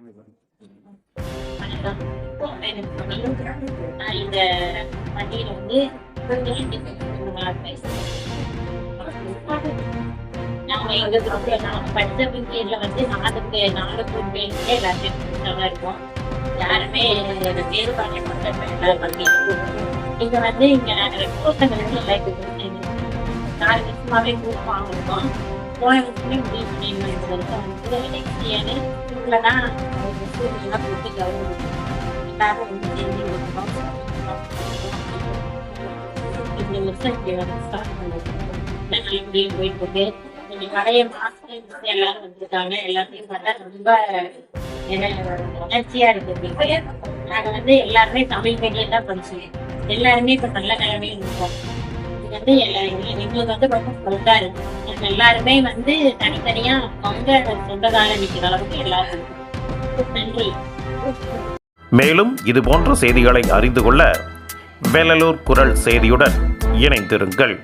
இந்த பள்ளியில வந்து நாங்க எங்க குரூப்ல நாங்க படிச்ச பீரியட்ல வந்து நாலுக்கு நாலு குரூப் எல்லாத்தையும் கூட்டமா இருக்கும் யாருமே வேறுபாடு பண்ண இங்க வந்து இங்க கூட்டங்கள் வந்து எல்லாத்துக்கும் நாலு வருஷமாவே குரூப் வாங்கிருக்கோம் போன வருஷமே முடிவு பண்ணிருந்தோம் தான் கவர்மெண்ட் எல்லாரும் வந்து சேர்ந்து இந்த வருஷம் ஸ்டார்ட் போயிட்டு இருக்கு இன்னைக்கு நிறைய மாஸ்டர்ஸ் எல்லாரும் வந்திருக்காங்க எல்லாத்தையும் பார்த்தா ரொம்ப உணர்ச்சியா இருக்கு நாங்க வந்து எல்லாருமே தமிழ் மீடியம் தான் படிச்சோம் எல்லாருமே இப்ப நல்ல நிலைமையில இருக்கோம் இது வந்து எல்லா- எங்களுக்கு வந்து ரொம்ப இருக்கும் எல்லாருமே வந்து தனித்தனியா அவங்க சொந்தக்கால நிக்கிற அளவுக்கு எல்லாரும் நன்றி. மேலும் இது போன்ற செய்திகளை அறிந்து கொள்ள வேலலூர் குரல் செய்தியுடன் இணைந்திருங்கள்.